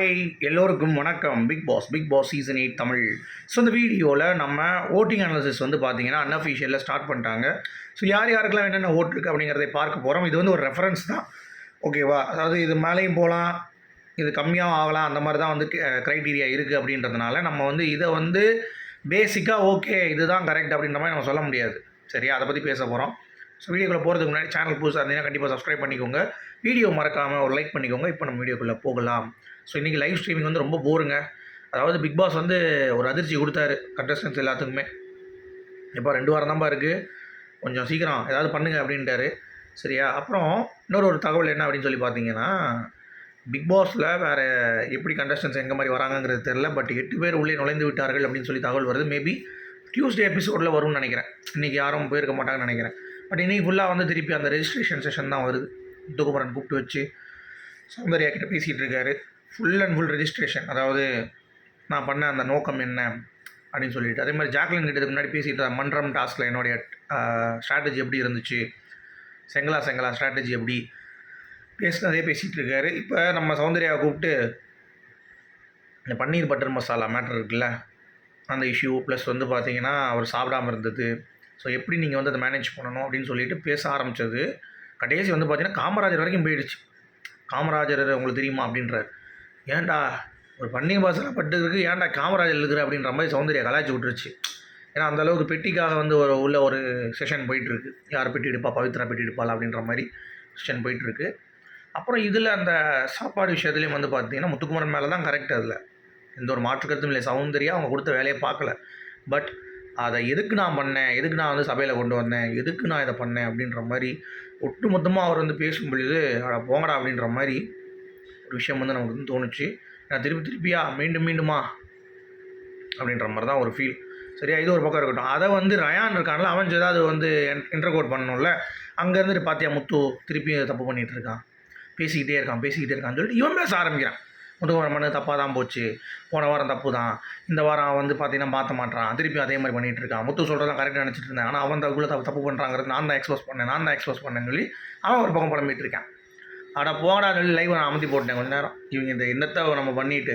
Hi எல்லோருக்கும் வணக்கம். Bigg Boss Bigg Boss season eight Tamil. So இந்த வீடியோவில் நம்ம ஓட்டிங் அனாலிசிஸ் வந்து பார்த்தீங்கன்னா அன்அஃபிஷியலில் ஸ்டார்ட் பண்ணிட்டாங்க. ஸோ யார் யாருக்கெல்லாம் என்னென்ன ஓட்டு இருக்குது அப்படிங்கிறதை பார்க்க போகிறோம் இது வந்து ஒரு ரெஃபரன்ஸ் தான். ஓகேவா அதாவது இது மேலேயும் போகலாம் இது கம்மியாகவும் ஆகலாம் அந்த மாதிரி தான் வந்து க்ரைட்டீரியா இருக்குது அப்படின்றதுனால நம்ம வந்து இதை வந்து பேசிக்காக ஓகே இதுதான் கரெக்ட் அப்படின்ற மாதிரி நம்ம சொல்ல முடியாது. சரியா? அதை பற்றி பேச போகிறோம் ஸோ வீடியோக்குள்ளே போகிறதுக்கு முன்னாடி சேனல் புதுசாக இருந்தீங்கன்னா கண்டிப்பாக சப்ஸ்கிரைப் பண்ணிக்கோங்க. வீடியோ மறக்காமல் ஒரு லைக் பண்ணிக்கோங்க. இப்போ நம்ம வீடியோக்குள்ளே போகலாம். ஸோ இன்றைக்கி லைவ் ஸ்ட்ரீமிங் வந்து ரொம்ப போருங்க. அதாவது பிக் பாஸ் வந்து ஒரு அதிர்ச்சி கொடுத்தாரு. கண்டஸ்டன்ஸ் எல்லாத்துக்குமே. இப்போ ரெண்டு வாரம் தான்ப்பா இருக்குது கொஞ்சம் சீக்கிரம் ஏதாவது பண்ணுங்கள் அப்படின்ட்டாரு. சரியா? அப்புறம் இன்னொரு ஒரு தகவல் என்ன அப்படின்னு சொல்லி பார்த்தீங்கன்னா பிக் பாஸில் வேறு எப்படி கண்டஸ்டன்ஸ் எங்கே மாதிரி வராங்கங்கிறது தெரில பட் எட்டு பேர் உள்ளே நுழைந்து விட்டார்கள் அப்படின்னு சொல்லி தகவல் வருது. மேபி டியூஸ்டே எபிசோடில் வரும்னு நினைக்கிறேன். இன்றைக்கி யாரும் போயிருக்க மாட்டாங்கன்னு நினைக்கிறேன். பட் இன்றைக்கி ஃபுல்லாக வந்து திருப்பி அந்த ரெஜிஸ்ட்ரேஷன் செஷன் தான் வருது. முத்துக்குமரன் கூப்பிட்டு வச்சு சௌந்தர்யா கிட்ட பேசிகிட்டு இருக்காரு. ஃபுல் அண்ட் ஃபுல் ரெஜிஸ்ட்ரேஷன் அதாவது நான் பண்ண அந்த நோக்கம் என்ன அப்படின்னு சொல்லிட்டு. அதே மாதிரி ஜாக்லின் கிட்டதுக்கு முன்னாடி பேசிட்டு மன்றம் டாஸ்கில் என்னுடைய ஸ்ட்ராட்டஜி எப்படி இருந்துச்சு? செங்கலா செங்கலா ஸ்ட்ராட்டஜி எப்படி? பேசினதே பேசிகிட்டு இருக்காரு. இப்போ நம்ம சௌந்தர்யாவை கூப்பிட்டு இந்த பன்னீர் பட்டர் மசாலா மேட்ரு இருக்குல்ல? அந்த இஷ்யூ ப்ளஸ் வந்து பார்த்திங்கன்னா அவர் சாப்பிடாம இருந்தது. ஸோ எப்படி நீங்கள் வந்து அதை மேனேஜ் பண்ணணும் அப்படின்னு சொல்லிட்டு பேச ஆரம்பித்தது கடைசி வந்து பார்த்தீங்கன்னா காமராஜர் வரைக்கும் போயிடுச்சு. காமராஜர் உங்களுக்கு தெரியுமா அப்படின்றார். ஏன்டா ஒரு பன்னீர் பாசலாம் பட்டுருக்கு ஏன்டா காமராஜர் இருக்கிற அப்படின்ற மாதிரி சௌந்தர்யா கலாய்ச்சி விட்டுருச்சு. ஏன்னா அந்த அளவுக்கு பெட்டிக்காக வந்து ஒரு உள்ள ஒரு செஷன் போயிட்டுருக்கு. யார் பெட்டி எடுப்பா? பவித்ரா பெட்டி எடுப்பாள் அப்படின்ற மாதிரி செஷன் போயிட்டுருக்கு. அப்புறம் இதில் அந்த சாப்பாடு விஷயத்துலேயும் வந்து பார்த்தீங்கன்னா முத்துக்குமரன் மேலே தான் கரெக்ட் அதில். எந்த ஒரு மாற்று கருத்தும் இல்லை. சௌந்தர்யா அவங்க கொடுத்த வேலையை பார்க்கல. பட் அதை எதுக்கு நான் பண்ணேன்? எதுக்கு நான் வந்து சபையில் கொண்டு வந்தேன்? எதுக்கு நான் இதை பண்ணேன்? அப்படின்ற மாதிரி ஒட்டு மொத்தமாக அவர் வந்து பேசும் பொழுது அட போங்கடா அப்படின்ற மாதிரி ஒரு விஷயம் வந்து நமக்கு வந்து தோணுச்சு. நான் திருப்பி திருப்பியா? மீண்டும் மீண்டுமா? அப்படின்ற மாதிரி தான் ஒரு ஃபீல் சரியா? இது ஒரு பக்கம் இருக்கட்டும். அதை வந்து ரயான் இருக்கான்ல அவன் ஏதாவது வந்து இன்டர்கோட் பண்ணணும்ல அங்கேருந்து பார்த்தியா முத்து திருப்பி தப்பு பண்ணிகிட்டு இருக்கான். பேசிக்கிட்டே இருக்கான் பேசிக்கிட்டே இருக்கான்னு சொல்லிட்டு இவன் பேச ஆரம்பிக்கிறான். முதுகுமரம் பண்ணது தப்பாக தான் போச்சு. போன வாரம் தப்பு தான். இந்த வாரம் வந்து பார்த்தீங்கன்னா மாற்ற மாட்டான் திருப்பி அதே மாதிரி பண்ணிகிட்டு இருக்கான். முத்து சொல்கிறதான் கரெக்டாக நினச்சிட்டு இருந்தேன். ஆனால் அவன் தகுள்ள தப்பு தப்பு பண்ணுறாங்கிறது நான் தான் எக்ஸ்போஸ் பண்ணேன். நான் தான் எக்ஸ்போஸ் பண்ணேன்னு சொல்லி அவன் ஒரு பக்கம் புலம்பிட்டு இருக்கான். அட போடா சொல்லி லைவ் நான் அமுத்தி போட்டேன் கொஞ்ச நேரம். இவங்க இந்த எண்ணத்தை நம்ம பண்ணிட்டு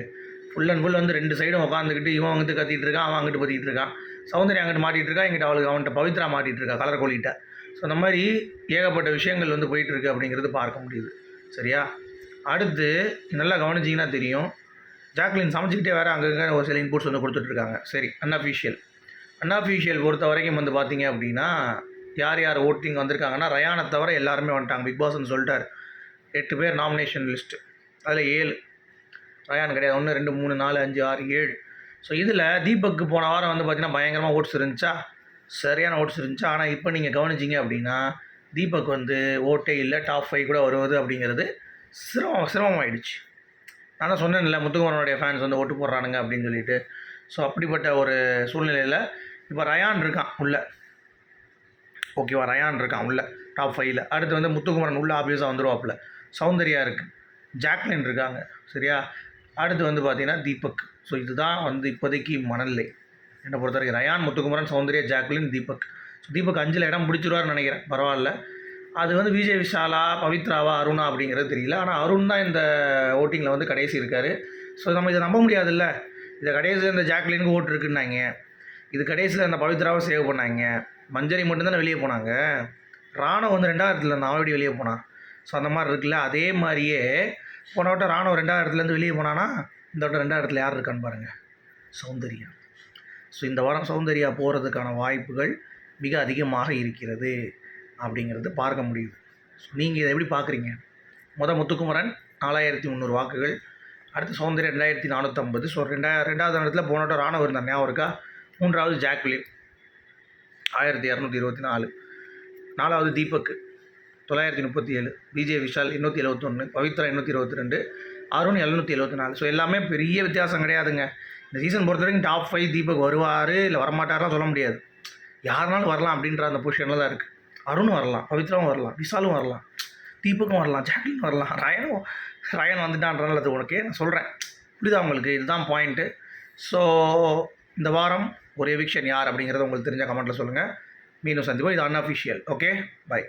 ஃபுல் அண்ட் ஃபுல் வந்து ரெண்டு சைடும் உட்காந்துக்கிட்டு இவன் அங்கிட்டு கத்திட்டு இருக்கான் அவன் அங்கிட்டு பற்றிட்டு இருக்கான் சௌந்தர்யா அங்கிட்டு மாட்டிகிட்டு இருக்கா எங்கிட்ட அவளுக்கு அவன்கிட்ட பவித்ரா மாட்டிகிட்டு இருக்கா கலர் கோழிட்ட. ஸோ அந்த மாதிரி ஏகப்பட்ட விஷயங்கள் வந்து போயிட்டு இருக்கு அப்படிங்கிறது பார்க்க முடியுது. சரியா? அடுத்து நல்லா கவனிச்சிங்கன்னா தெரியும். ஜாக்லின் சமைச்சிக்கிட்டே வேறு அங்கங்கே ஒரு சில இன்புட்ஸ் வந்து கொடுத்துட்ருக்காங்க. சரி அன்அஃபிஷியல் அன்அஃபிஷியல் பொறுத்த வரைக்கும் வந்து பார்த்தீங்க அப்படின்னா யார் யார் ஓட்டிங் வந்திருக்காங்கன்னா ரயானை தவிர எல்லாருமே வந்துட்டாங்க. பிக் பாஸ்ன்னு சொல்லிட்டார். எட்டு பேர் நாமினேஷன் லிஸ்ட்டு அதில் ஏழு. ரயான் கிடையாது. ஒன்று ரெண்டு மூணு நாலு அஞ்சு ஆறு ஏழு. ஸோ இதில் தீபக்கு போன வாரம் வந்து பார்த்தீங்கன்னா பயங்கரமாக ஓட்ஸ் இருந்துச்சா? சரியான ஓட்ஸ் இருந்துச்சா? ஆனால் இப்போ நீங்கள் கவனிச்சிங்க அப்படின்னா தீபக் வந்து ஓட்டே இல்லை. டாப் ஃபைவ் கூட வருவது அப்படிங்கிறது சிரமம் சிரமமாயிடுச்சு. நான் தான் சொன்னேன்ல முத்துக்குமரனுடைய ஃபேன்ஸ் வந்து ஓட்டு போடுறானுங்க அப்படின்னு சொல்லிட்டு. ஸோ அப்படிப்பட்ட ஒரு சூழ்நிலையில் இப்போ ரயான் இருக்கான் உள்ள. ஓகேவா ரயான் இருக்கான் உள்ள டாப் ஃபைவ்ல அடுத்து வந்து முத்துக்குமரன் உள்ள ஆப்வியஸாக வந்துடுவாப்புல சௌந்தர்யா இருக்குது ஜாக்லின் இருக்காங்க சரியா? அடுத்து வந்து பார்த்தீங்கன்னா தீபக். ஸோ இதுதான் வந்து இப்போதைக்கு மணல்லை என்னை பொறுத்த வரைக்கும் ரயான் முத்துக்குமரன் சௌந்தர்யா ஜாக்லின் தீபக். ஸோ தீபக் அஞ்சில் இடம் பிடிச்சிருவார்னு நினைக்கிறேன். பரவாயில்ல. அது வந்து விஜய் விஷாலா பவித்ராவா அருணா அப்படிங்கிறது தெரியல. ஆனால் அருண் தான் இந்த ஓட்டிங்கில் வந்து கடைசி இருக்கார். ஸோ நம்ம இதை நம்ப முடியாதுல்ல. இதை கடைசியில் இந்த ஜாக்லினுக்கு ஓட்டு இருக்குன்னாங்க. இது கடைசியில் அந்த பவித்ராவை சேவ் பண்ணாங்க. மஞ்சரி மட்டும்தானே வெளியே போனாங்க. ராணுவ வந்து ரெண்டாயிரத்தில் இருந்தான் அவன் எப்படி வெளியே போனான் ஸோ அந்த மாதிரி இருக்குல்ல. அதே மாதிரியே போன வட்டம் ராணுவ ரெண்டாயிரத்துலேருந்து வெளியே போனான்னா இந்த வட்டம் ரெண்டாயிரத்தில் யார் இருக்கான்னு பாருங்கள் சௌந்தர்யா. ஸோ இந்த வாரம் சௌந்தர்யா போகிறதுக்கான வாய்ப்புகள் மிக அதிகமாக இருக்கிறது. அப்படிங்கிறது பார்க்க முடியுது. ஸோ நீங்கள் இதை எப்படி பார்க்குறீங்க? முத முத்துக்குமரன் நாலாயிரத்தி முந்நூறு வாக்குகள். அடுத்து சௌந்தர்யா ரெண்டாயிரத்தி நானூற்றம்பது ஸோ ரெண்டாயிர ரெண்டாவது இடத்துல போன ராணுவ இருந்தார். ஞாபகம் இருக்கா? மூன்றாவது ஜாக்லின் ஆயிரத்தி இரநூத்தி இருபத்தி நாலு. நாலாவது தீபக் தொள்ளாயிரத்தி முப்பத்தி ஏழு விஜய் விஷால் எண்ணூற்றி எழுபத்தொன்று பவித்ரா எண்ணூற்றி இருபத்தி ரெண்டு அருண் எழுநூற்றி எழுபத்தி நாலு ஸோ எல்லாமே பெரிய வித்தியாசம் கிடையாதுங்க. இந்த சீசன் பொறுத்த வரைக்கும் டாப் ஃபைவ் தீபக் வருவார் இல்லை வரமாட்டாரெலாம் சொல்ல முடியாது. யாருனாலும் வரலாம் அப்படின்ற அந்த பொசிஷனில் தான் இருக்குது அருணும் வரலாம் பவித்ராவும் வரலாம் விஷாலும் வரலாம் தீபக்கும் வரலாம் ஜாக்லின் வரலாம். ரயனும் ரயன் வந்துட்டான்றனால அது உனக்கு நான் சொல்கிறேன் புரியுதா உங்களுக்கு? இதுதான் பாயிண்ட்டு ஸோ இந்த வாரம் ஒரு எவிக்ஷன் யார் அப்படிங்கிறத உங்களுக்கு தெரிஞ்ச கமெண்ட்டில் சொல்லுங்கள் மீண்டும் சந்திப்போம். இது அன்அஃபிஷியல் ஓகே பை